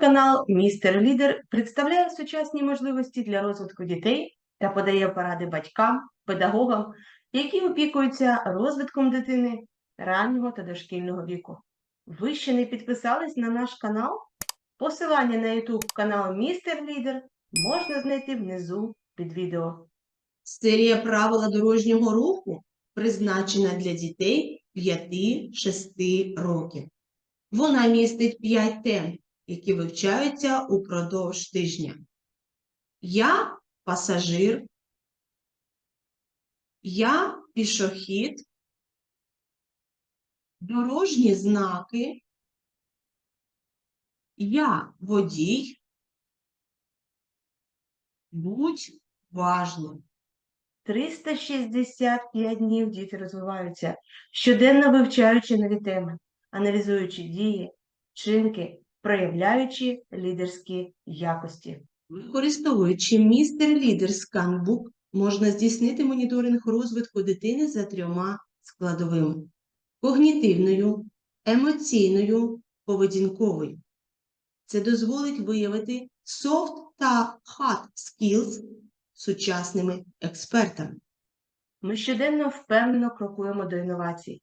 канал Містер Лідер представляє сучасні можливості для розвитку дітей та подає поради батькам, педагогам, які опікуються розвитком дитини раннього та дошкільного віку. Ви ще не підписались на наш канал? Посилання на YouTube канал Містер Лідер можна знайти внизу під відео. Серія правила дорожнього руху призначена для дітей 5-6 років. Вона містить 5 тем, які вивчаються упродовж тижня. Я пасажир, я пішохід, дорожні знаки, я водій, будь важним. 365 днів діти розвиваються, щоденно вивчаючи нові теми, аналізуючи дії, вчинки, проявляючи лідерські якості. Використовуючи містер Лідер сканбук, можна здійснити моніторинг розвитку дитини за трьома складовими: когнітивною, емоційною, поведінковою. Це дозволить виявити soft та hard skills сучасними експертами. Ми щоденно впевнено крокуємо до інновацій.